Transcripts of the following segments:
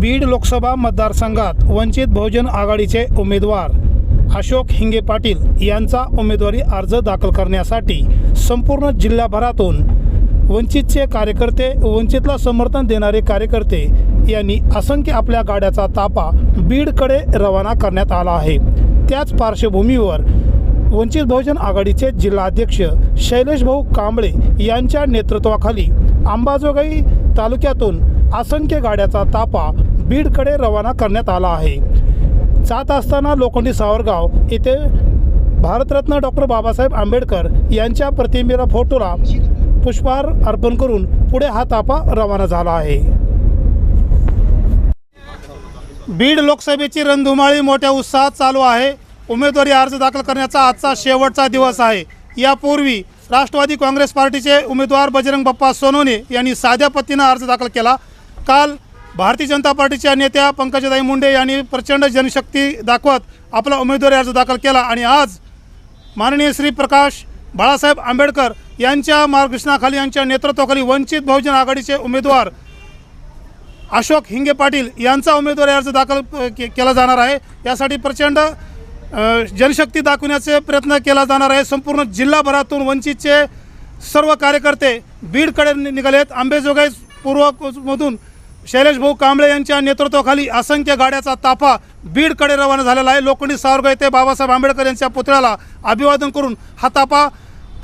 बीड लोकसभा मतदारसंघात वंचित बहुजन आघाडीचे उमेदवार अशोक हिंगे पाटील यांचा उमेदवारी अर्ज दाखल करण्यासाठी संपूर्ण जिल्हाभरातून वंचितचे कार्यकर्ते वंचितला समर्थन देणारे कार्यकर्ते यांनी असंख्य आपल्या गाड्याचा तापा बीडकडे रवाना करण्यात आला आहे. त्याच पार्श्वभूमीवर वंचित बहुजन आघाडीचे जिल्हाध्यक्ष शैलेश भाऊ कांबळे यांच्या नेतृत्वाखाली अंबाजोगाई तालुक्यातून असंख्य गाड्याचा तापा बीडकडे रवाना करण्यात आला आहे. जात असताना लोखंडी सावरगाव येथे भारतरत्न डॉक्टर बाबासाहेब आंबेडकर यांच्या प्रतिमेला फोटोला पुष्पहार अर्पण करून पुढे हा तापा रवाना झाला आहे. बीड लोकसभेची रणधुमाळी मोठ्या उत्साहात चालू आहे. उमेदवारी अर्ज दाखल करण्याचा आजचा शेवटचा दिवस आहे. यापूर्वी राष्ट्रवादी काँग्रेस पार्टीचे उमेदवार बजरंग बाप्पा सोनोने यांनी साध्या पतीनं अर्ज दाखल केला. काल भारतीय जनता पार्टीच्या नेत्या पंकजाताई मुंडे यांनी प्रचंड जनशक्ती दाखवत आपला उमेदवारी अर्ज दाखल केला आणि आज माननीय श्री प्रकाश बाळासाहेब आंबेडकर यांच्या मार्गदर्शनाखाली यांच्या नेतृत्वाखाली वंचित बहुजन आघाडीचे उमेदवार अशोक हिंगे पाटील यांचा उमेदवारी अर्ज दाखल के केला जाणार आहे. यासाठी प्रचंड जनशक्ती दाखवण्याचे प्रयत्न केला जाणार आहे. संपूर्ण जिल्हाभरातून वंचितचे सर्व कार्यकर्ते बीडकडे निघालेत. आंबेजोगाई पूर्वमधून शैलेश भाऊ कांबळे यांच्या नेतृत्वाखाली असंख्य गाड्याचा ताफा बीडकडे रवाना झालेला आहे. लोखंडी सावरगाव येथे बाबासाहेब आंबेडकर यांच्या पुतळ्याला अभिवादन करून हा ताफा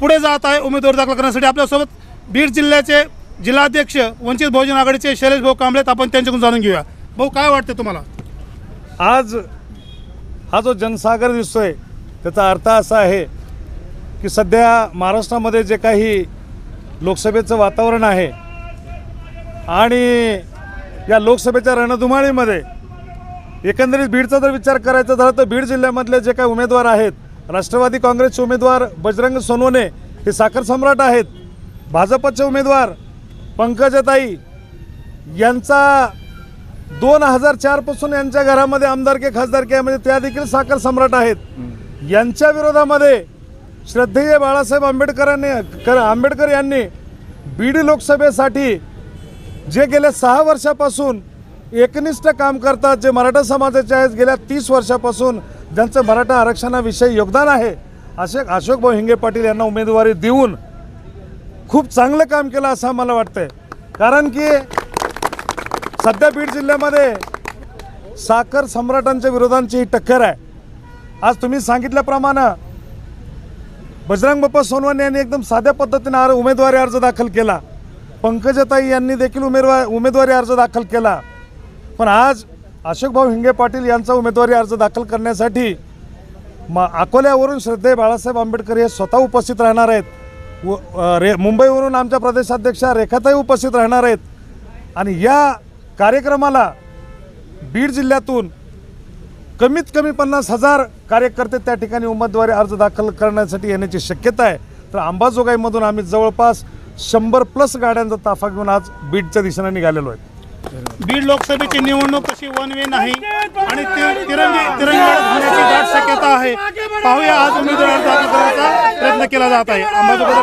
पुढे जात आहे. उमेदवारी दाखल करण्यासाठी आपल्यासोबत बीड जिल्ह्याचे जिल्हाध्यक्ष वंचित बहुजन आघाडीचे शैलेश भाऊ कांबळेत आपण त्यांच्याकडून जाणून घेऊया. भाऊ काय वाटतं तुम्हाला? आज हा जो जनसागर दिसतोय त्याचा अर्थ असा आहे की सध्या महाराष्ट्रामध्ये जे काही लोकसभेचं वातावरण आहे आणि या लोकसभेच्या रणधुमाळीमध्ये एकंदरीत बीडचा जर विचार करायचा झाला तर बीड जिल्ह्यामधले जे काही उमेदवार आहेत राष्ट्रवादी काँग्रेसचे उमेदवार बजरंग सोनवणे हे साखर सम्राट आहेत. भाजपचे उमेदवार पंकजाताई यांचा दोन हजार चारपासून यांच्या घरामध्ये आमदारके खासदारके म्हणजे त्या देखील साखर सम्राट आहेत. यांच्या विरोधामध्ये श्रद्धेय बाळासाहेब आंबेडकरांनी कर आंबेडकर यांनी बीड लोकसभेसाठी जे गेल्या सहा वर्षापासून एकनिष्ठ काम करतात जे मराठा समाजाचे आहेत गेल्या तीस वर्षापासून ज्यांचं मराठा आरक्षणाविषयी योगदान आहे असे अशोकभाऊ हिंगे पाटील यांना उमेदवारी देऊन खूप चांगलं काम केलं असं मला वाटतंय. कारण की सध्या बीड जिल्ह्यामध्ये साखर सम्राटांच्या विरोधांची ही टक्कर आहे. आज तुम्ही सांगितल्याप्रमाणे बजरंग बाप्पा सोनवानी यांनी एकदम साध्या पद्धतीने आर- उमेदवारी अर्ज दाखल केला. पंकजाताई यांनी देखील उमेदवार उमेदवारी अर्ज दाखल केला. पण आज अशोकभाऊ हिंगे पाटील यांचा उमेदवारी अर्ज दाखल करण्यासाठी म अकोल्यावरून श्रद्धेय बाळासाहेब आंबेडकर हे स्वतः उपस्थित राहणार आहेत. व रे मुंबईवरून आमच्या प्रदेशाध्यक्षा रेखाताई उपस्थित राहणार आहेत. आणि या कार्यक्रमाला बीड जिल्ह्यातून कमीत कमी पन्नास हजार कार्यकर्ते त्या ठिकाणी उमेदवारी अर्ज दाखल करण्यासाठी येण्याची शक्यता आहे. तर अंबाजोगाईमधून आम्ही जवळपास शंभर प्लस गाड्यांचा ताफा घेऊन आज बीडच्या दिशेने निघालेलो आहे. बीड लोकसभेची निवडणूक कशी वन वे नाही आणि तिरंगी तिरंगी होण्याची दाट शक्यता आहे. पाहूया आज उमेदवार दाखल करण्याचा प्रयत्न केला जात आहे. अंबाजोगाई